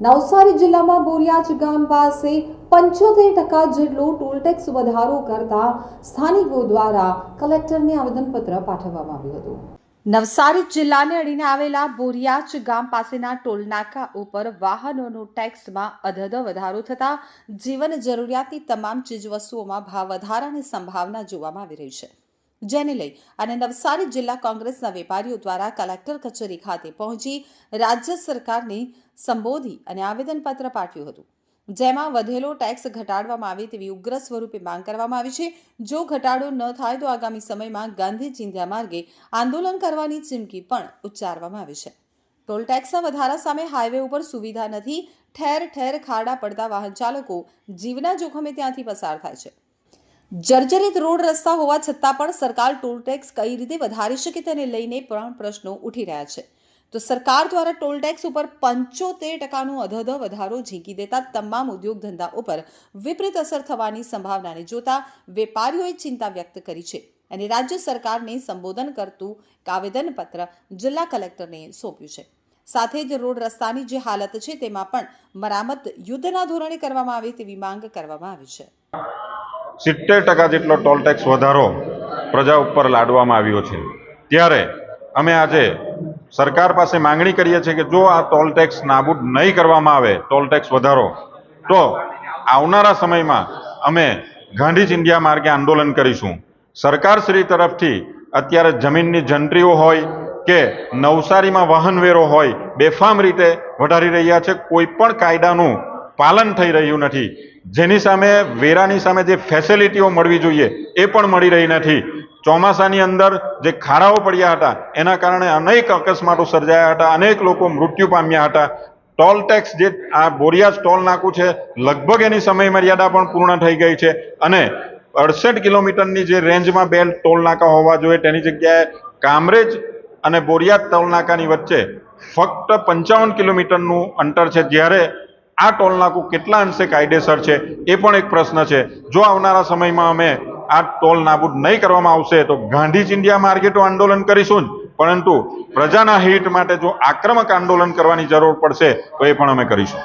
નવસારી જિલ્લામાં બોરિયાજ ગામ પાસે પંચોતેર ટકા જેટલો ટોલટેક્સ વધારો કરતા સ્થાનિકો દ્વારા કલેક્ટરને આવેદનપત્ર પાઠવવામાં આવ્યું હતું. નવસારી જિલ્લાને અડીને આવેલા બોરિયાચ ગામ પાસેના ટોલનાકા ઉપર વાહનોનો ટેક્સમાં અધધ વધારો થતા જીવન જરૂરિયાતની તમામ ચીજવસ્તુઓમાં ભાવ વધારાની સંભાવના જોવામાં આવી રહી છે. જેને લઈ અને નવસારી જિલ્લા કોંગ્રેસના વેપારીઓ દ્વારા કલેક્ટર કચેરી ખાતે પહોંચી રાજ્ય સરકારને સંબોધી અને આવેદનપત્ર પાઠવ્યું હતું. જેમાં વધેલો ટેક્સ ઘટાડવામાં આવે તેવી ઉગ્ર સ્વરૂપે માંગ કરવામાં આવી છે. જો ઘટાડો ન થાય તો આગામી સમયમાં ગાંધી ચિંધ્યા માર્ગે આંદોલન કરવાની ચીમકી પણ ઉચ્ચારવામાં આવી છે. ટોલ ટેક્સના વધારા સામે હાઈવે ઉપર સુવિધા નથી. ઠેર ઠેર ખાડા પડતા વાહન ચાલકો જીવના જોખમે ત્યાંથી પસાર થાય છે. જર્જરિત રોડ રસ્તા હોવા છતાં પણ સરકાર ટોલ ટેક્સ કઈ રીતે વધારી શકે તેને લઈને પણ પ્રશ્નો ઉઠી રહ્યા છે. તો સરકાર દ્વારા ટોલ ટેક્સ ઉપર પંચોતેર ટકાનો અધધ વધારો ઝીંકી દેતા તમામ ઉદ્યોગ ધંધા ઉપર વિપરીત અસર થવાની સંભાવનાને જોતા વેપારીઓએ ચિંતા વ્યક્ત કરી છે અને રાજ્ય સરકારને સંબોધન કરતું આવેદનપત્ર જિલ્લા કલેક્ટરને સોંપ્યું છે. સાથે જ રોડ રસ્તાની જે હાલત છે તેમાં પણ મરામત યુદ્ધના ધોરણે કરવામાં આવે તેવી માંગ કરવામાં આવી છે. સિત્તેર ટકા જેટલો ટોલ ટેક્સ વધારો પ્રજા ઉપર લાડવામાં આવ્યો છે. ત્યારે અમે આજે સરકાર પાસે માંગણી કરીએ છીએ કે જો આ ટોલ ટેક્સ નાબૂદ નહીં કરવામાં આવે, ટોલ ટેક્સ વધારો, તો આવનારા સમયમાં અમે ગાંધીજ ઇન્ડિયા માર્ગે આંદોલન કરીશું. સરકારશ્રી તરફથી અત્યારે જમીનની જંત્રીઓ હોય કે નવસારીમાં વાહનવેરો હોય, બેફામ રીતે વધારી રહ્યા છે. કોઈ પણ કાયદાનું પાલન થઈ રહ્યું નથી. જેની સામે, વેરાની સામે જે ફેસિલિટીઓ મળવી જોઈએ, એ પણ મળી રહી નથી. ચોમાસાની અંદર જે ખાડાઓ પડ્યા હતા, એના કારણે અનેક અકસ્માતો સર્જાયા હતા, અનેક લોકો મૃત્યુ પામ્યા હતા. ટોલ ટેક્સ જે આ બોરિયાસ ટોલ નાકું છે, લગભગ એની સમય મર્યાદા પણ પૂર્ણ થઈ ગઈ છે. અને અડસઠ કિલોમીટરની જે રેન્જમાં બે ટોલ નાકા હોવા જોઈએ, તેની જગ્યાએ કામરેજ અને બોરિયાદ ટોલ નાકાની વચ્ચે ફક્ત પંચાવન કિલોમીટરનું અંતર છે. જ્યારે આ ટોલ નાકું કેટલા અંશે કાયદેસર છે એ પણ એક પ્રશ્ન છે. જો આવનારા સમયમાં અમે આ ટોલ નાબૂદ નહીં કરવામાં આવશે તો ગાંધી ચિંધ્યા માર્ગે તો આંદોલન કરીશું જ. પરંતુ પ્રજાના હિત માટે જો આક્રમક આંદોલન કરવાની જરૂર પડશે તો એ પણ અમે કરીશું.